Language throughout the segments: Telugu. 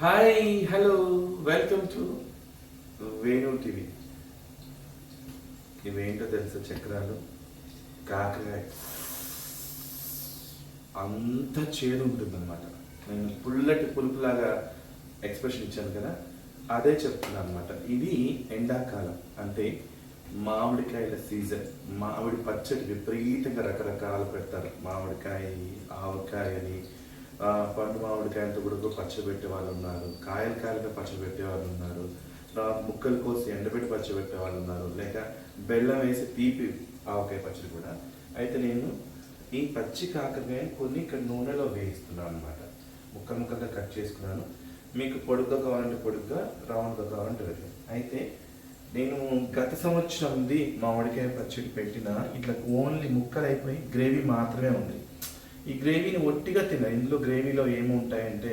Hi hello welcome to Venu TV. ఇవేంటో తెలుసా చక్రాలు? కాకరకాయ. అంత చేదు ఉంటుందన్నమాట. నేను పుల్లటి పులుపులాగా ఎక్స్ప్రెషన్ ఇచ్చాను కదా అదే చెప్తున్నాను అనమాట ఇది ఎండాకాలం అంటే మామిడికాయల సీజన్ మామిడి పచ్చడి విపరీతంగా రకరకాలు పెడతారు. మామిడికాయ ఆవకాయ అని పండు మామిడికాయలతో కూడా పచ్చబెట్టే వాళ్ళు ఉన్నారు కాయలు కాయలుగా పచ్చబెట్టే వాళ్ళు ఉన్నారు ముక్కలు కోసి ఎండబెట్టి పచ్చబెట్టే వాళ్ళు ఉన్నారు లేక బెల్లం వేసి తీపి ఆవకాయ పచ్చడి కూడా. అయితే నేను ఈ పచ్చి కాకరకాయ కొన్ని ఇక్కడ నూనెలో వేయిస్తున్నాను అనమాట ముక్క ముక్కలుగా కట్ చేసుకున్నాను. మీకు పొడుగ్గా కావాలంటే పొడుగ్గా రౌండ్గా కావాలంటే వెళ్ళి అయితే నేను గత సంవత్సరంది మామిడికాయ పచ్చడి పెట్టిన ఇట్లా ఓన్లీ ముక్కలు అయిపోయి గ్రేవీ మాత్రమే ఉంది. ఈ గ్రేవీని ఒట్టిగా తిన ఇందులో గ్రేవీలో ఏముంటాయంటే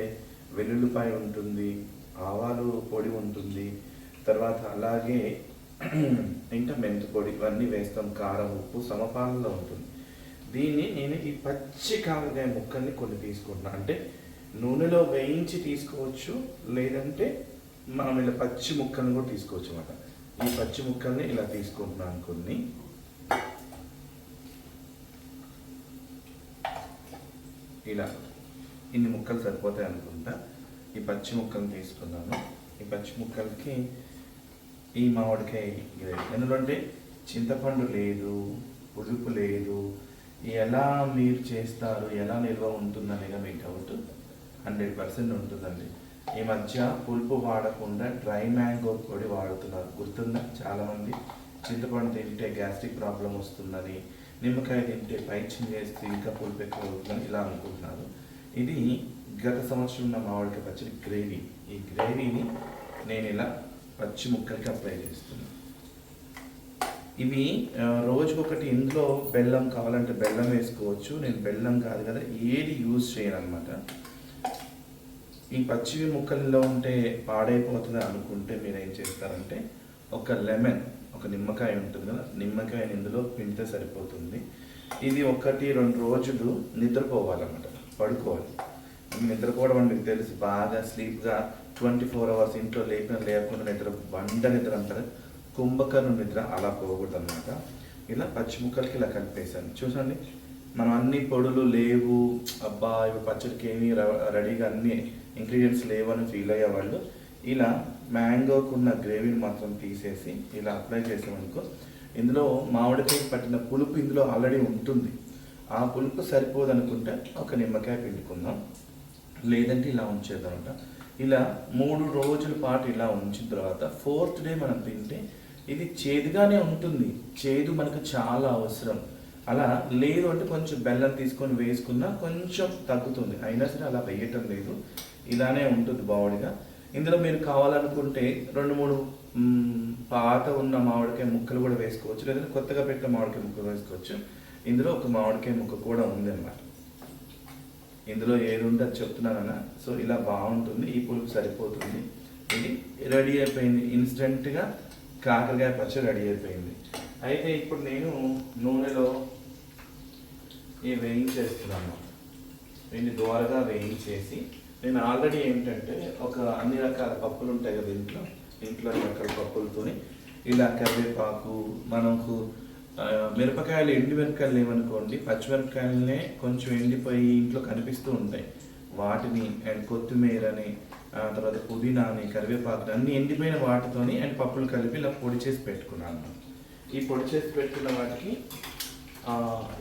వెల్లుల్లిపాయ ఉంటుంది ఆవాలు పొడి ఉంటుంది తర్వాత అలాగే ఇంకా మెంతి పొడి ఇవన్నీ వేస్తాం. కారం ఉప్పు సమపాలలో ఉంటుంది. దీన్ని నేను ఈ పచ్చి కాకరకాయ ముక్కల్ని కొన్ని తీసుకుంటున్నాను అంటే నూనెలో వేయించి తీసుకోవచ్చు లేదంటే మనం ఇలా పచ్చి ముక్కల్ని కూడా తీసుకోవచ్చు అన్నమాట. ఈ పచ్చి ముక్కల్ని ఇలా తీసుకుంటున్నాను కొన్ని. ఇలా ఇన్ని ముక్కలు సరిపోతాయి అనుకుంటా. ఈ పచ్చి ముక్కలు తీసుకున్నాను. ఈ పచ్చి ముక్కలకి ఈ మామిడికాయ ఎందుకంటే చింతపండు లేదు పులుపు లేదు. ఎలా మీరు చేస్తారు ఎలా నిల్వ ఉంటుందనేగా మీకు డౌట్ హండ్రెడ్ పర్సెంట్ ఉంటుందండి. ఈ మధ్య పులుపు వాడకుండా డ్రై మ్యాంగో పొడి వాడుతున్నారు. గుర్తుందా? చాలామంది. చింతపండు తింటే గ్యాస్ట్రిక్ ప్రాబ్లం వస్తుందని. నిమ్మకాయ తింటే పైచ్యం చేస్తే ఇంకా పులుపు అవుతుందని ఇలా అనుకుంటున్నారు. ఇది గత సంవత్సరం ఉన్న మామిడికాయ పచ్చడి గ్రేవీ. ఈ గ్రేవీని నేను ఇలా పచ్చి ముక్కలకి అప్లై చేస్తున్నాను ఇవి రోజుకొకటి ఇందులో బెల్లం కావాలంటే బెల్లం వేసుకోవచ్చు. నేను బెల్లం కాదు కదా ఏది యూజ్ చేయను అనమాట ఈ పచ్చివి ముక్కల్లో ఉంటే పాడైపోతుంది అనుకుంటే మీరు ఏం చేస్తారంటే ఒక లెమన్ ఒక నిమ్మకాయ ఉంటుంది కదా నిమ్మకాయని ఇందులో పిండితే సరిపోతుంది. ఇది ఒకటి రెండు రోజులు నిద్రపోవాలన్నమాట పడుకోవాలి. నిద్రపోవడం అంటే మీకు తెలుసు బాగా స్లీప్గా ట్వంటీ ఫోర్ అవర్స్ ఇంట్లో లేపిన లేకుండా నిద్ర బండ నిద్ర అంటారు. కుంభకర్ణ నిద్ర అలా పోకూడదు అనమాట ఇలా పచ్చి ముక్కలకి ఇలా కలిపేసాను చూసండి మనం అన్ని పొడులు లేవు అబ్బా ఇవి పచ్చడికి ఏమి రెడీగా అన్ని ఇంగ్రీడియంట్స్ లేవని ఫీల్ అయ్యే వాళ్ళు మ్యాంగోకు మ్యాంగోకున్న గ్రేవీని మాత్రం తీసేసి ఇలా అప్లై చేసామనుకో ఇందులో మామిడికాయ పట్టిన పులుపు ఇందులో ఆల్రెడీ ఉంటుంది. ఆ పులుపు సరిపోదు అనుకుంటే ఒక నిమ్మకాయ పిండుకుందాం. లేదంటే ఇలా ఉంచేద్దామంట ఇలా మూడు రోజుల పాటు ఇలా ఉంచిన తర్వాత ఫోర్త్ డే మనం తింటే ఇది చేదుగానే ఉంటుంది. చేదు మనకు చాలా అవసరం. అలా లేదు అంటే కొంచెం బెల్లం తీసుకొని వేసుకున్నా కొంచెం తగ్గుతుంది. అయినా సరే అలా వేయటం లేదు. ఇలానే ఉంటుంది బావుడిగా ఇందులో మీరు కావాలనుకుంటే రెండు మూడు పాత ఉన్న మామిడికాయ ముక్కలు కూడా వేసుకోవచ్చు. లేదంటే కొత్తగా పెట్టిన మామిడికాయ ముక్కలు వేసుకోవచ్చు. ఇందులో ఒక మామిడికాయ ముక్క కూడా ఉంది అన్నమాట ఇందులో ఏది ఉంటే అది చెప్తున్నానన్నా సో ఇలా బాగుంటుంది. ఈ పులుపు సరిపోతుంది. ఇది రెడీ అయిపోయింది. ఇన్స్టెంట్గా కాకరకాయ పచ్చడి రెడీ అయిపోయింది. అయితే ఇప్పుడు నేను నూనెలో ఈ వేయించేస్తున్నాను. దీన్ని దోరగా వేయించేసి నేను ఆల్రెడీ ఏంటంటే ఒక అన్ని రకాల పప్పులు ఉంటాయి కదా ఇంట్లో. ఇంట్లో రకాల పప్పులతోని ఇలా కరివేపాకు మనకు మిరపకాయలు ఎండి మిరపకాయలు లేవనుకోండి పచ్చిమిరపకాయలనే కొంచెం ఎండిపోయి ఇంట్లో కనిపిస్తూ ఉంటాయి. వాటిని అండ్ కొత్తిమీరని తర్వాత పుదీనాని కరివేపాకుని అన్ని ఎండిపోయిన వాటితోని అండ్ పప్పులు కలిపి ఇలా పొడి చేసి పెట్టుకున్నాను. ఈ పొడి చేసి పెట్టుకున్న వాటికి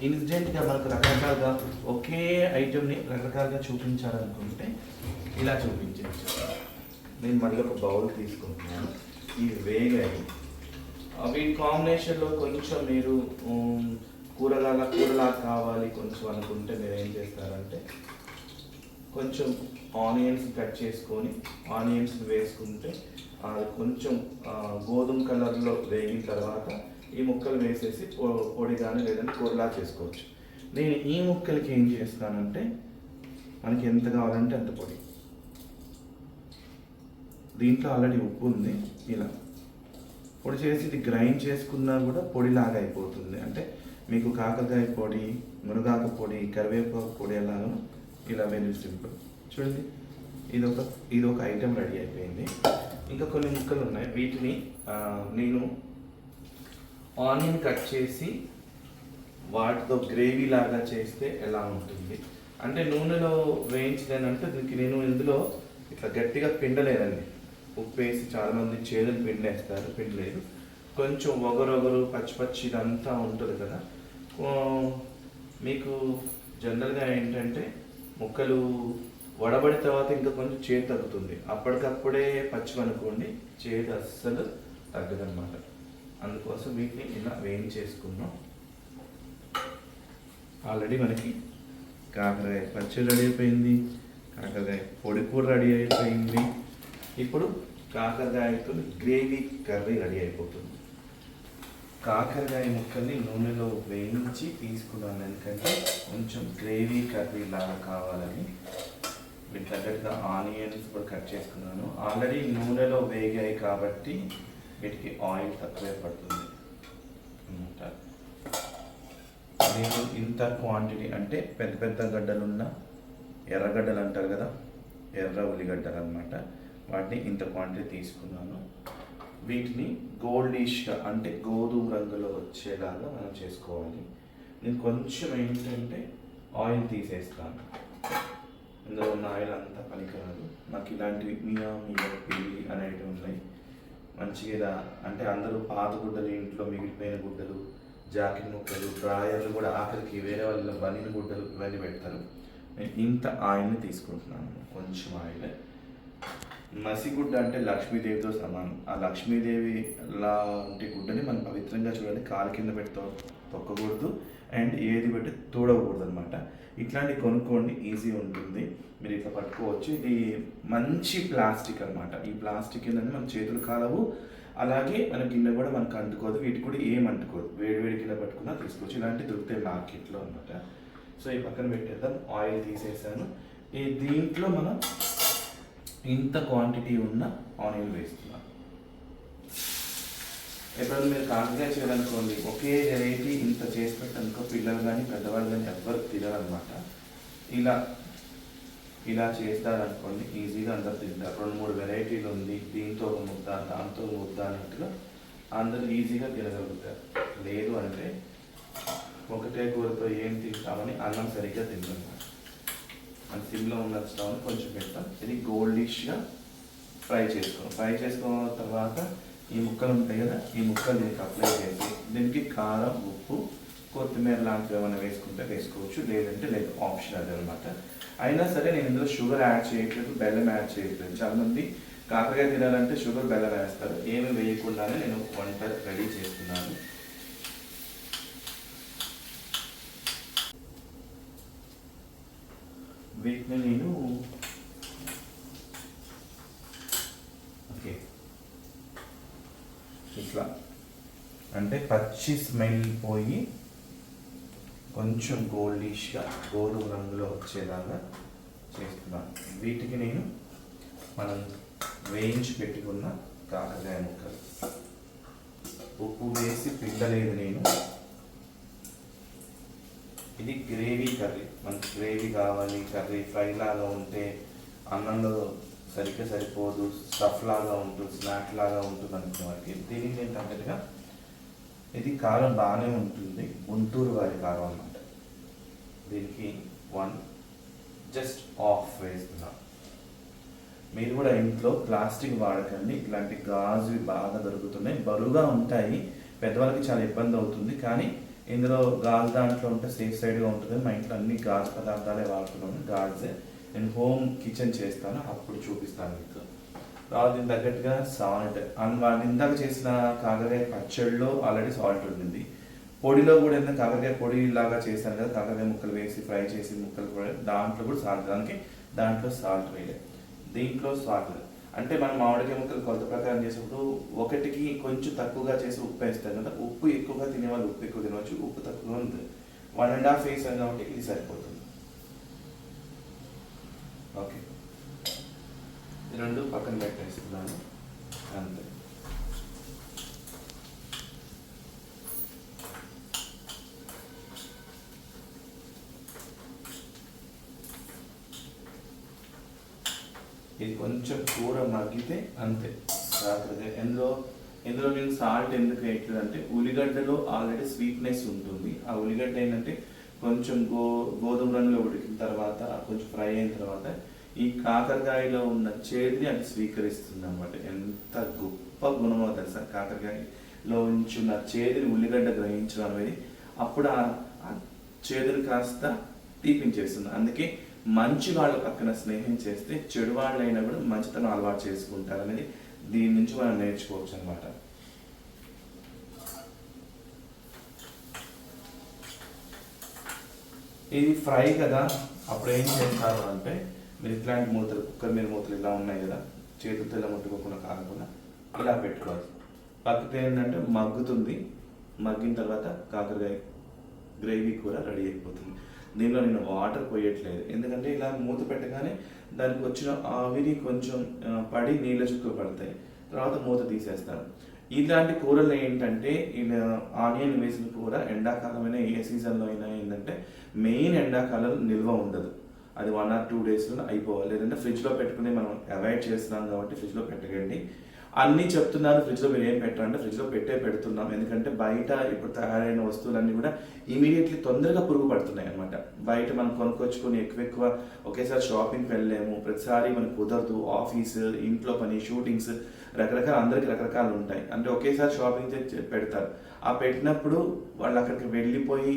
ఇన్సిడెంట్గా మనకు రకరకాలుగా ఒకే ఐటెంని రకరకాలుగా చూపించాలనుకుంటే ఇలా చూపించవచ్చు. నేను మళ్ళీ ఒక బౌల్ తీసుకుంటున్నాను. ఈ వేగాయి అవి వీటి కాంబినేషన్లో కొంచెం మీరు కూరలాగా కూరలాగా కావాలి కొంచెం అనుకుంటే మీరు ఏం చేస్తారంటే కొంచెం ఆనియన్స్ కట్ చేసుకొని ఆనియన్స్ వేసుకుంటే అది కొంచెం గోధుమ కలర్లో వేగిన తర్వాత ఈ ముక్కలు వేసేసి పొడి కానీ లేదంటే కూరలా చేసుకోవచ్చు. నేను ఈ ముక్కలకి ఏం చేస్తానంటే మనకి ఎంత కావాలంటే అంత పొడి. దీంట్లో ఆల్రెడీ ఉప్పు ఉంది ఇలా. పొడి చేసి ఇది గ్రైండ్ చేసుకున్నా కూడా పొడిలాగా అయిపోతుంది. అంటే మీకు కాకరకాయ పొడి మునగాక పొడి కరివేపాకు పొడి ఎలాగో ఇలా వెరీ సింపుల్. చూడండి ఇది ఒక ఇది ఒక ఐటెం రెడీ అయిపోయింది. ఇంకా కొన్ని ముక్కలు ఉన్నాయి. వీటిని నేను ఆనియన్ కట్ చేసి వాటితో గ్రేవీ లాగా చేస్తే ఎలా ఉంటుంది? అంటే నూనెలో వేయించలేనంటే దీనికి నేను ఇందులో ఇట్లా గట్టిగా పిండలేదండి. ఉప్పు వేసి చాలామంది చేదులు పిండేస్తారు పిండలేదు. కొంచెం ఒగరొగరు పచ్చి పచ్చి ఇదంతా ఉంటుంది కదా. మీకు జనరల్గా ఏంటంటే ముక్కలు వడబడిన తర్వాత ఇంకా కొంచెం చేదు తగ్గుతుంది. అప్పటికప్పుడే పచ్చిమనుకోండి చేదు అస్సలు తగ్గదన్నమాట. అందుకోసం వీటిని ఇలా వేయించేసుకున్నాం ఆల్రెడీ మనకి కాకరకాయ పచ్చి రెడీ అయిపోయింది. కాకరకాయ పొడి కూర రెడీ అయిపోయింది. ఇప్పుడు కాకరకాయతో గ్రేవీ కర్రీ రెడీ అయిపోతుంది. కాకరకాయ ముక్కల్ని నూనెలో వేయించి తీసుకున్నాను. ఎందుకంటే కొంచెం గ్రేవీ కర్రీ లాగా కావాలని. వీటి తగ్గట్టుగా ఆనియన్స్ కూడా కట్ చేసుకున్నాను. ఆల్రెడీ నూనెలో వేగాయి కాబట్టి వీటికి ఆయిల్ తక్కువే పడుతుంది అనమాట నేను ఇంత క్వాంటిటీ అంటే పెద్ద పెద్ద గడ్డలున్న ఎర్రగడ్డలు అంటారు కదా ఎర్ర ఉల్లిగడ్డలు అనమాట వాటిని ఇంత క్వాంటిటీ తీసుకున్నాను. వీటిని గోల్డిష్గా అంటే గోధుమ రంగులో వచ్చేలాగా మనం చేసుకోవాలి. నేను కొంచెం ఏంటంటే ఆయిల్ తీసేస్తాను. ఇందులో ఉన్న ఆయిల్ అంతా పనికిరాదు. నాకు ఇలాంటివి మియా మియా పిల్లి అనేటివి ఉన్నాయి. మంచిగా అంటే అందరూ పాత గుడ్డలు ఇంట్లో మిగిలిపోయిన గుడ్డలు జాకెట్ ముక్కలు డ్రాయర్లు కూడా ఆఖరికి వేరే వాళ్ళ బనిన గుడ్డలు ఇవన్నీ పెడతారు. నేను ఇంత ఆయిల్ని తీసుకుంటున్నాను. కొంచెం ఆయిల్. మసిగుడ్డ అంటే లక్ష్మీదేవితో సమానం. ఆ లక్ష్మీదేవి లాంటి గుడ్డని మనం పవిత్రంగా చూడాలి కాలు కింద పెడతాం. తొక్కకూడదు. అండ్ ఏది పెట్టి తూడకూడదు అనమాట ఇట్లాంటివి కొనుక్కోండి ఈజీ ఉంటుంది. మీరు ఇట్లా పట్టుకోవచ్చు. ఇది మంచి ప్లాస్టిక్ అన్నమాట. ఈ ప్లాస్టిక్ ఏంటంటే మన చేతులు కాలవు. అలాగే మన గిన్నె కూడా మనకు అంటుకోదు. వీటికి కూడా ఏం అంటుకోదు. వేడి వేడి గిన్నె పట్టుకున్నా తీసుకోవచ్చు ఇలాంటివి దొరుకుతాయి మార్కెట్లో అనమాట సో ఈ పక్కన పెట్టేద్దాం. ఆయిల్ తీసేసాను. ఈ దీంట్లో మనం ఇంత క్వాంటిటీ ఉన్న ఆనియన్ వేస్తున్నాం. ఎప్పుడైనా మీరు కాంతిగా చేయాలనుకోండి ఒకే వెరైటీ ఇంత చేసి పెట్టనుకో పిల్లలు కానీ పెద్దవాళ్ళు కానీ ఎవ్వరు తినరనమాట. ఇలా ఇలా చేస్తారనుకోండి ఈజీగా అందరు తింటారు. రెండు మూడు వెరైటీలు ఉంది దీంతో ఒక ముద్ద దాంతో ముద్ద అన్నట్టుగా అందరు ఈజీగా తినగలుగుతారు. లేదు అంటే ఒకటే కూరతో ఏం తింటామని అన్నం సరిగ్గా తింటాం అది సిమ్లో ఉన్న స్టవ్ కొంచెం పెడతాం ఇది గోల్డిష్గా ఫ్రై చేసుకోం ఫ్రై చేసుకున్న తర్వాత ఈ ముక్కలు ఉంటాయి కదా ఈ ముక్కలు దీనికి అప్లై చేసి దీనికి కారం ఉప్పు కొత్తిమీర లాంటివి ఏమైనా వేసుకుంటే వేసుకోవచ్చు. లేదంటే లేదు ఆప్షన్ అది అనమాట. అయినా సరే నేను ఇందులో షుగర్ యాడ్ చేయట్లేదు బెల్లం యాడ్ చేయట్లేదు. చాలామంది కాకరకాయ తినాలంటే షుగర్ బెల్లం వేస్తారు. ఏమి వేయకుండానే నేను వంట రెడీ చేస్తున్నాను. వీటిని నేను ఓకే ఇట్లా. అంటే పచ్చి స్మెల్ పోయి కొంచెం గోల్డిష్గా గోధుమ రంగులో వచ్చేలాగా చేస్తున్నాను. వీటికి నేను మనం వేయించి పెట్టుకున్న కాకరకాయ ముక్కలు. ఉప్పు వేసి పిండలేదు నేను. ఇది గ్రేవీ కర్రీ. మనకి గ్రేవీ కావాలి కర్రీ ఫ్రై లాగా ఉంటే అన్నంలో సరిగ్గా సరిపోదు స్టఫ్ లాగా ఉంటుంది స్నాక్ లాగా ఉంటుంది అనుకునే వారికి. దీనికి నేను ఇది కారం బాగానే ఉంటుంది గుంటూరు వారి కారం అన్నమాట. దీనికి వన్ జస్ట్ ఆఫ్ వేస్తున్నాం మీరు కూడా ఇంట్లో ప్లాస్టిక్ వాడకండి ఇట్లాంటి గాజువి బాగా దొరుకుతున్నాయి. బరువుగా ఉంటాయి పెద్దవాళ్ళకి చాలా ఇబ్బంది అవుతుంది కానీ ఇందులో గాజు దాంట్లో ఉంటే సేఫ్ సైడ్గా ఉంటుంది మా ఇంట్లో అన్ని గాజు పదార్థాలే వాడుతున్నాను గాజే. నేను హోమ్ కిచెన్ చేస్తాను అప్పుడు చూపిస్తాను మీకు. తర్వాత దీనికి తగ్గట్టుగా సాల్ట్ అండ్ వాళ్ళు ఇందాక చేసిన కాకరకాయ పచ్చడిలో ఆల్రెడీ సాల్ట్ ఉంటుంది పొడిలో కూడా ఏంటంటే కాకరకాయ పొడి లాగా చేశాను కదా కాకరకాయ ముక్కలు వేసి ఫ్రై చేసి ముక్కలు కూడా దాంట్లో కూడా సాల్ట్ దానికి దాంట్లో సాల్ట్ వేయలేదు దీంట్లో సాల్ట్. అంటే మనం మామిడికాయ ముక్కలు కొలత ప్రకారం చేసినప్పుడు ఒకటికి కొంచెం తక్కువగా చేసి ఉప్పు వేస్తాం కదా ఉప్పు ఎక్కువగా తినేవాళ్ళు ఉప్పు ఎక్కువ తినవచ్చు ఉప్పు తక్కువగా ఉంది వన్ అండ్ హాఫ్ వేసాం కాబట్టి ఇది సరిపోతుంది. ఓకే. ఈ రెండు పక్కన పెట్టేస్తున్నాను. అంతే. ఇది కొంచెం కూర మగ్గితే అంతే. రాత్రి ఎందులో ఇందులో నేను సాల్ట్ ఎందుకు వేయట్లేదు అంటే ఉల్లిగడ్డలో ఆల్రెడీ స్వీట్నెస్ ఉంటుంది. ఆ ఉల్లిగడ్డ ఏంటంటే కొంచెం గో గోధుమ రంగులో ఉడికిన తర్వాత కొంచెం ఫ్రై అయిన తర్వాత ఈ కాకరకాయలో ఉన్న చేదుని అది స్వీకరిస్తుంది అనమాట ఎంత గొప్ప గుణమో తెలుసా? కాకరకాయలో ఉంచున్న చేదుని ఉల్లిగడ్డ గ్రహించడం అనేది అప్పుడు ఆ ఆ చేదుని కాస్త తీపించేస్తుంది. అందుకే మంచి వాళ్ళ పక్కన స్నేహం చేస్తే చెడు వాళ్ళైనా కూడా మంచితనం అలవాటు చేసుకుంటారు అనేది దీని నుంచి మనం నేర్చుకోవచ్చు అనమాట ఇది ఫ్రై కదా అప్పుడు ఏం చేస్తారు అంటే మీరు ఇట్లాంటి మూతలు కుక్కర్ మీద మూతలు ఇలా ఉన్నాయి కదా చేతులతో ఇలా ముట్టుకోకుండా కాకుండా ఇలా పెట్టుకోవాలి. పక్కకి ఏంటంటే మగ్గుతుంది మగ్గిన తర్వాత కాకరకాయ గ్రేవీ కూర రెడీ అయిపోతుంది. దీనిలో నేను వాటర్ పోయట్లేదు. ఎందుకంటే ఇలా మూత పెట్టగానే దానికి వచ్చిన ఆవిరి కొంచెం పడి నీళ్ళ చుక్కలు పడతాయి. తర్వాత మూత తీసేస్తాను ఇలాంటి కూరలు ఏంటంటే ఇలా ఆనియన్ వేసిన కూర ఎండాకాలమైన ఏ సీజన్లో అయినా ఏంటంటే మెయిన్ ఎండాకాలం నిల్వ ఉండదు. అది వన్ ఆర్ టూ డేస్లో అయిపోవాలి. లేదంటే ఫ్రిడ్జ్లో పెట్టుకుని మనం అవాయిడ్ చేస్తున్నాం కాబట్టి ఫ్రిడ్జ్లో పెట్టకండి. అన్నీ చెప్తున్నారు ఫ్రిడ్జ్లో మీరు ఏం పెట్టారంటే ఫ్రిడ్జ్లో పెట్టే పెడుతున్నాం. ఎందుకంటే బయట ఇప్పుడు తయారైన వస్తువులన్నీ కూడా ఇమీడియట్లీ తొందరగా పురుగు పడుతున్నాయి అనమాట బయట మనం కొనుక్కొచ్చుకొని ఎక్కువ ఎక్కువ ఒకేసారి షాపింగ్కి వెళ్ళలేము. ప్రతిసారి మనకు కుదరదు. ఆఫీస్ ఇంట్లో పని షూటింగ్స్ రకరకాల అందరికి రకరకాలు ఉంటాయి. అంటే ఒకేసారి షాపింగ్ పెడతారు. ఆ పెట్టినప్పుడు వాళ్ళు అక్కడికి వెళ్ళిపోయి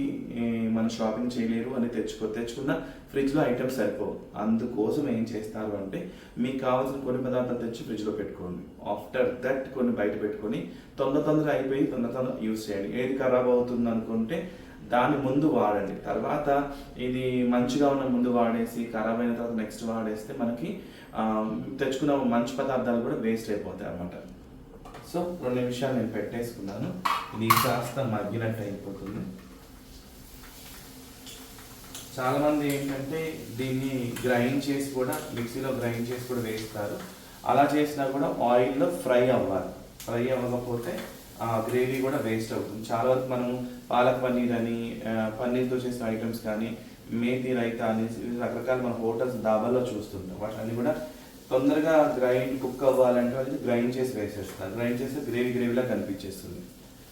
మనం షాపింగ్ చేయలేరు అని తెచ్చుకో తెచ్చుకున్న ఫ్రిడ్జ్లో ఐటమ్స్ సరిపోవు. అందుకోసం ఏం చేస్తారు అంటే మీకు కావాల్సిన కొన్ని పదార్థాలు తెచ్చి ఫ్రిడ్జ్లో పెట్టుకోండి. ఆఫ్టర్ దట్ కొన్ని బయట పెట్టుకొని తొందర తొందర అయిపోయి తొందర తొందర యూస్ చేయండి. ఏది ఖరాబ్ అవుతుంది అనుకుంటే దాని ముందు వాడండి. తర్వాత ఇది మంచిగా ఉన్న ముందు వాడేసి ఖరాబ్ అయిన తర్వాత నెక్స్ట్ వాడేస్తే మనకి తెచ్చుకున్న మంచి పదార్థాలు కూడా వేస్ట్ అయిపోతాయి అన్నమాట. సో రెండు నిమిషాలు నేను పెట్టేసుకున్నాను. ఇది కాస్త మగ్గినట్టు అయిపోతుంది. చాలామంది ఏంటంటే దీన్ని గ్రైండ్ చేసి కూడా మిక్సీలో గ్రైండ్ చేసి కూడా వేస్తారు. అలా చేసినా కూడా ఆయిల్లో ఫ్రై అవ్వాలి. ఫ్రై అవ్వకపోతే ఆ గ్రేవీ కూడా వేస్ట్ అవుతుంది. చాలా వరకు మనం పాలక్ పన్నీర్ అని పన్నీర్తో చేసిన ఐటమ్స్ కానీ మేతి రైతా అని రకరకాల మన హోటల్స్ దాబాల్లో చూస్తుంటాం. వాటిని కూడా తొందరగా గ్రైండ్ కుక్ అవ్వాలంటే అది గ్రైండ్ చేసి వేసేస్తారు. గ్రైండ్ చేస్తే గ్రేవీ గ్రేవీలా కనిపించేస్తుంది.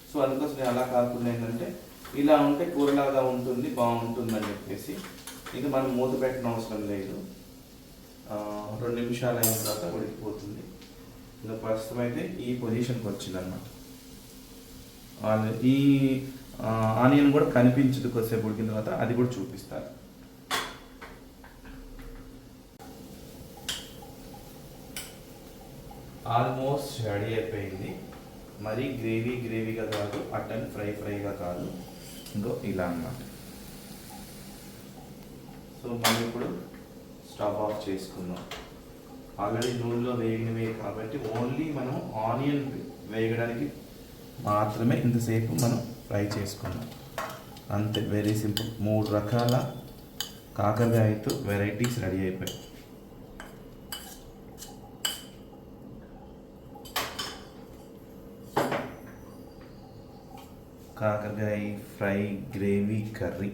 సో అందుకోసం అలా కాకుండా ఏంటంటే ఇలా ఉంటే కూరలాగా ఉంటుంది బాగుంటుంది అని చెప్పేసి ఇది మనం మూత పెట్టడం అవసరం లేదు. రెండు నిమిషాలు అయిన తర్వాత ఉడికిపోతుంది. ఇంకా ప్రస్తుతం అయితే ఈ పొజిషన్కి వచ్చిందనమాట ఈ ఆనియన్ కూడా కనిపించదు కొద్దిసేపు ఉడికిన తర్వాత అది కూడా చూపిస్తారు ఆల్మోస్ట్ రెడీ అయిపోయింది. మరీ గ్రేవీ గ్రేవీగా కాదు మటన్ ఫ్రై ఫ్రైగా కాదు. ఇంకో ఇలా అన్నమాట. సో మనం ఇప్పుడు స్టవ్ ఆఫ్ చేసుకుందాం. ఆల్రెడీ నూనెలో వేగినవే కాబట్టి ఓన్లీ మనం ఆనియన్ వేయడానికి మాత్రమే ఇంతసేపు మనం ఫ్రై చేసుకున్నాం అంతే వెరీ సింపుల్ మూడు రకాల కాకరకాయతో వెరైటీస్ రెడీ అయిపోయాయి. కాకరకాయ ఫ్రై గ్రేవీ కర్రీ.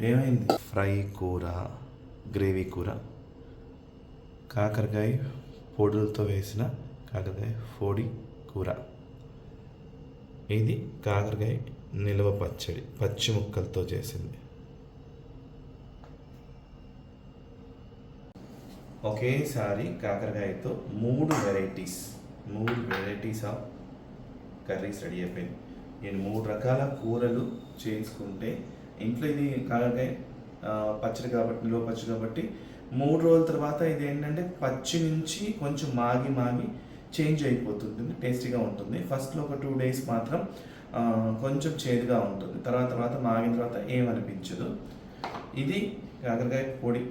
ఏమైంది? ఫ్రై కూర గ్రేవీ కూర. కాకరకాయ పొడులతో వేసిన కాకరకాయ పొడి కూర. ఇది కాకరకాయ నిల్వ పచ్చడి పచ్చి ముక్కలతో చేసింది. ఒకేసారి కాకరకాయతో మూడు వెరైటీస్ మూడు వెరైటీస్ ఆఫ్ కర్రీస్ రెడీ అయిపోయింది. నేను మూడు రకాల కూరలు చేసుకుంటే ఇంట్లో ఇది కాకరకాయ పచ్చడి కాబట్టి నిలువ పచ్చడి కాబట్టి మూడు రోజుల తర్వాత ఇది ఏంటంటే పచ్చి నుంచి కొంచెం మాగి మాగి చేంజ్ అయిపోతుంది టేస్టీగా ఉంటుంది. ఫస్ట్లో ఒక టూ డేస్ మాత్రం కొంచెం చేదుగా ఉంటుంది. తర్వాత తర్వాత మాగిన తర్వాత ఏమనిపించదు ఇది కాకరకాయ పొడి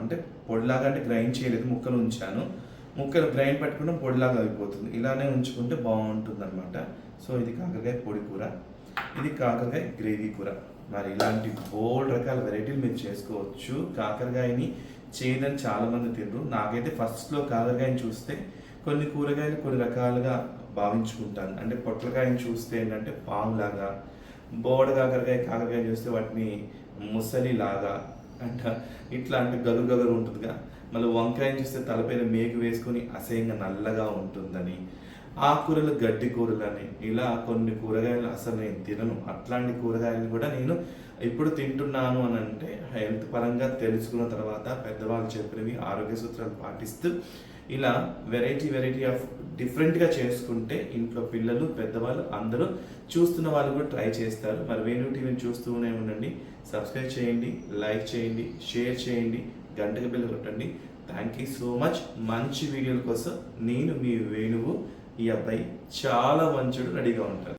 అంటే పొడిలాగా అంటే గ్రైండ్ చేయలేదు ముక్కలు ఉంచాను. ముక్కలు గ్రైండ్ పెట్టుకుంటే పొడిలాగా అయిపోతుంది. ఇలానే ఉంచుకుంటే బాగుంటుంది అనమాట సో ఇది కాకరకాయ పొడి కూర. ఇది కాకరకాయ గ్రేవీ కూర. మరి ఇలాంటి బోల్డ్ రకాల వెరైటీలు మీరు చేసుకోవచ్చు. కాకరకాయని చేయదని చాలా మంది తినరు. నాకైతే ఫస్ట్లో కాకరకాయని చూస్తే కొన్ని కూరగాయలు కొన్ని రకాలుగా భావించుకుంటాను. అంటే పొట్లకాయని చూస్తే ఏంటంటే పాములాగా బోడ కాకరకాయ కాకరకాయ చూస్తే వాటిని ముసలిలాగా అంట ఇట్లా అంటే గగురు గగురు ఉంటుందిగా. మళ్ళీ వంకాయని చూస్తే తలపైన మేకు వేసుకొని అసహ్యంగా నల్లగా ఉంటుందని ఆకుకూరలు గడ్డి కూరలని ఇలా కొన్ని కూరగాయలు అసలు నేను తినను. అట్లాంటి కూరగాయలు కూడా నేను ఇప్పుడు తింటున్నాను అని అంటే హెల్త్ పరంగా తెలుసుకున్న తర్వాత పెద్దవాళ్ళు చెప్పినవి ఆరోగ్య సూత్రాలు పాటిస్తూ ఇలా వెరైటీ వెరైటీ ఆఫ్ డిఫరెంట్గా చేసుకుంటే ఇంట్లో పిల్లలు పెద్దవాళ్ళు అందరూ చూస్తున్న వాళ్ళు కూడా ట్రై చేస్తారు. మరి వేణు టీవీని చూస్తూనే ఉండండి. సబ్స్క్రైబ్ చేయండి లైక్ చేయండి షేర్ చేయండి. గంటకి బిల్లు కొట్టండి. థ్యాంక్ యూ సో మచ్ మంచి వీడియోల కోసం నేను మీ వేణువు. ఈ అబ్బాయి చాలా మంచుడు రెడీగా ఉంటాను